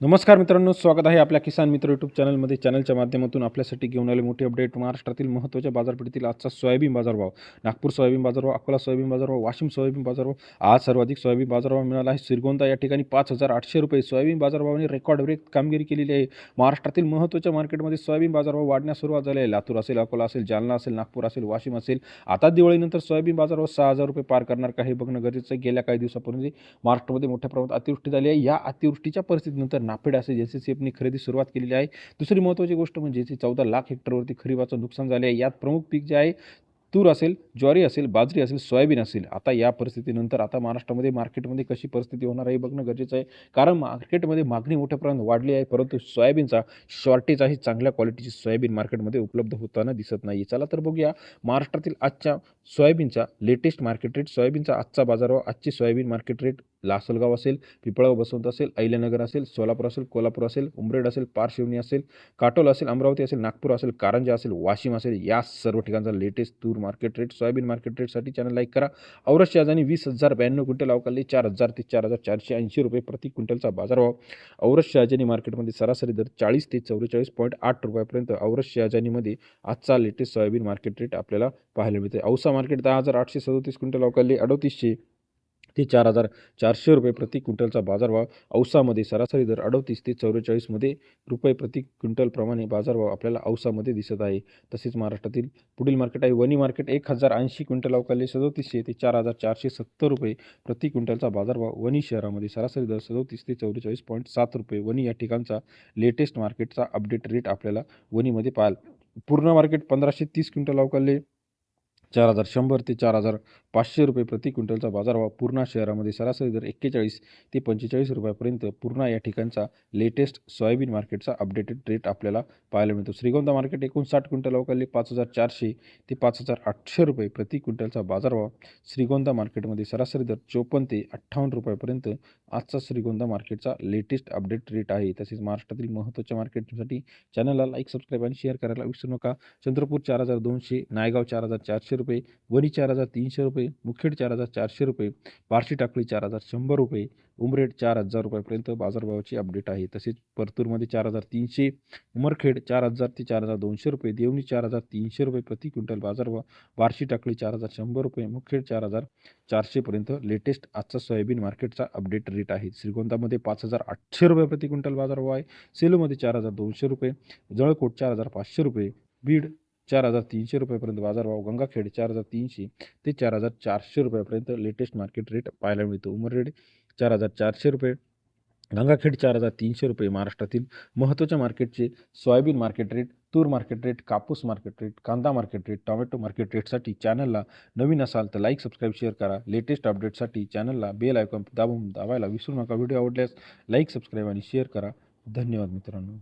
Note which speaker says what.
Speaker 1: नमस्कार मित्रांनो स्वागत आहे आपल्या किसान मित्र यूट्यूब चॅनलमध्ये. चॅनलच्या माध्यमातून आपल्यासाठी घेऊन आले मोठे अपडेट महाराष्ट्रातील महत्त्वाच्या बाजारपेठेतील आजचा सोयाबीन बाजारभाव. नागपूर सोयाबीन बाजारभाव अकोला सोयाबीन बाजारभाव वाशिम सोयाबीन बाजारभाव आज सर्वाधिक सोयाबीन बाजारभाव मिळाला आहे. श्रीगोंदा या ठिकाणी पाच हजार आठशे रुपये सोयाबीन बाजारभावाने रेकॉर्ड ब्रेक कामगिरी केलेली आहे. महाराष्ट्रातील महत्त्वाच्या मार्केटमध्ये सोयाबीन बाजारभाव वाढण्यास सुरुवात झाली आहे. लातूर असेल अकोला असेल जालना असेल नागपूर असेल वाशिम असेल. आता दिवाळीनंतर सोयाबीन बाजारभाव सहा हजार रुपये पार करणार का हे बघणं गरजेचं आहे. गेल्या काही दिवसापूर्वी महाराष्ट्रामध्ये मोठ्या प्रमाणात अतिवृष्टी झाली आहे. या अतिवृष्टीच्या परिस्थितीनंतर नाफेड असे जे सी सी एफनी खरेदी सुरुवात केलेली आहे. दुसरी महत्त्वाची गोष्ट म्हणजे जे चौदा लाख हेक्टरवरती खरीपाचं नुकसान झाले आहे यात प्रमुख पीक जे आहे तूर असेल ज्वारी असेल बाजरी असेल सोयाबीन असेल आता या परिस्थितीनंतर आता महाराष्ट्रामध्ये मार्केटमध्ये कशी परिस्थिती होणार आहे बघणं गरजेचं आहे. कारण मार्केटमध्ये मागणी मोठ्या प्रमाणात वाढली आहे परंतु सोयाबीनचा शॉर्टेज आहे चांगल्या क्वालिटीची सोयाबीन मार्केटमध्ये उपलब्ध होताना दिसत नाही चला तर बघूया महाराष्ट्रातील आजच्या सोयाबीनचा लेटेस्ट मार्केट रेट सोयाबीनचा आजचा बाजार आजची सोयाबीन मार्केट रेट लासलगाव असेल पिपळगाव बसवंत असेल अहिल्यानगर असेल सोलापूर असेल कोल्हापूर असेल उमरेड असेल पारशिवनी असेल काटोल असेल अमरावती असेल नागपूर असेल कारंजा असेल वाशिम असेल या सर्व ठिकाणचा लेटेस्ट तूर मार्केट रेट सोयाबीन मार्केट रेटसाठी चॅनल लाईक करा. औरस शहाजानी वीस हजार ब्याण्णव क्विंटल अवकाली चार हजार ते चार हजार चारशे ऐंशी रुपये प्रति क्विंटलचा बाजारभाव औरस शहाजानी मार्केटमध्ये सरासरी दर चाळीस ते चौवेचाळीस पॉईंट आठ रुपयापर्यंत औरस शहाजानीमध्ये आजचा लेटेस्ट सोयाबीन मार्केट रेट आपल्याला पाहायला मिळते औसा मार्केट दहा हजार आठशे सदोतीस क्विंटल अवकाली अडोतीसशे ते चार हजार चारशे रुपये प्रति क्विंटलचा बाजारभाव. औसामध्ये सरासरी दर अडतीस ते चौवेचाळीसमध्ये रुपये प्रति क्विंटलप्रमाणे बाजारभाव आपल्याला औसामध्ये दिसत आहे. तसेच महाराष्ट्रातील पुढील मार्केट आहे. वनी मार्केट एक हजार ऐंशी क्विंटल अवकाले सदोतीसशे ते चार हजार चारशे सत्तर रुपये प्रति क्विंटलचा बाजारभाव. वनी शहरामध्ये सरासरी दर सदोतीस ते चौवेचाळीस पॉईंट सात रुपये. वनी या ठिकाणचा लेटेस्ट मार्केटचा अपडेट रेट आपल्याला वनीमध्ये पाहाल पूर्ण मार्केट पंधराशे तीस क्विंटल अवकाले चार हजार शंभर ते चार हजार पाचशे रुपये प्रति क्विंटलचा बाजारभाव पूर्णा शहरामध्ये सरासरी दर एक्केचाळीस ते पंचेचाळीस रुपयापर्यंत पूर्णा या ठिकाणचा लेटेस्ट सोयाबीन मार्केटचा अपडेटेड रेट आपल्याला पाहायला मिळतो. श्रीगोंदा मार्केट एकोणसाठ क्विंटल अवकाली पाच हजार चारशे ते पाच हजार आठशे रुपये प्रति क्विंटलचा बाजारभाव. श्रीगोंदा मार्केटमध्ये सरासरी दर चोपन्न ते अठ्ठावन्न रुपयापर्यंत आजचा श्रीगोंदा मार्केटचा लेटेस्ट अपडेट रेट आहे. तसेच महाराष्ट्रातील महत्त्वाच्या मार्केटसाठी चॅनलला लाईक सबस्क्राईब आणि शेअर करायला विसरू नका. चंद्रपूर चार हजार दोनशे नायगाव चार हजार चारशे रुपये वणी चार हजार तीनशे रुपये मुखेड चार हजार चारशे रुपये पारशी टाकळी चार हजार शंभर रुपये उमरेड चार हजार रुपयापर्यंत बाजारभावाची अपडेट आहे तसेच परतूरमध्ये चार हजार तीनशे उमरखेड चार हजार ते चार हजार दोनशे रुपये देवणी चार हजार तीनशे रुपये प्रति क्विंटल बाजारभाव बार्शी टाकळी चार हजार शंभर रुपये मुखेड चार हजार चारशेपर्यंत लेटेस्ट आजचा सोयाबीन मार्केटचा अपडेट रेट आहे श्रीगोंदामध्ये पाच हजार आठशे रुपये प्रति क्विंटल बाजारभाव आहे सेलूमध्ये चार हजार दोनशे रुपये जळकोट चार हजार पाचशे रुपये बीड चार हजार तीनशे रुपयापर्यंत बाजारभाव गंगाखेड चार हजार तीनशे ते चार हजार चारशे रुपयापर्यंत लेटेस्ट मार्केट रेट पाहायला मिळतो. उमररेड चार हजार चारशे रुपये. गंगाखेड चार हजार तीनशे रुपये महाराष्ट्रातील महत्त्वाच्या मार्केटचे सोयाबीन मार्केट रेट तूर मार्केट रेट कापूस मार्केट रेट कांदा मार्केट रेट टोमॅटो मार्केट रेटसाठी चॅनलला नवीन असाल तर लाईक सबस्क्राईब शेअर करा. लेटेस्ट अपडेटसाठी चॅनलला बेल आयकॉन दाबून दाबायला विसरू नका. व्हिडिओ आवडल्यास लाईक सबस्क्राईब आणि शेअर करा. धन्यवाद मित्रांनो.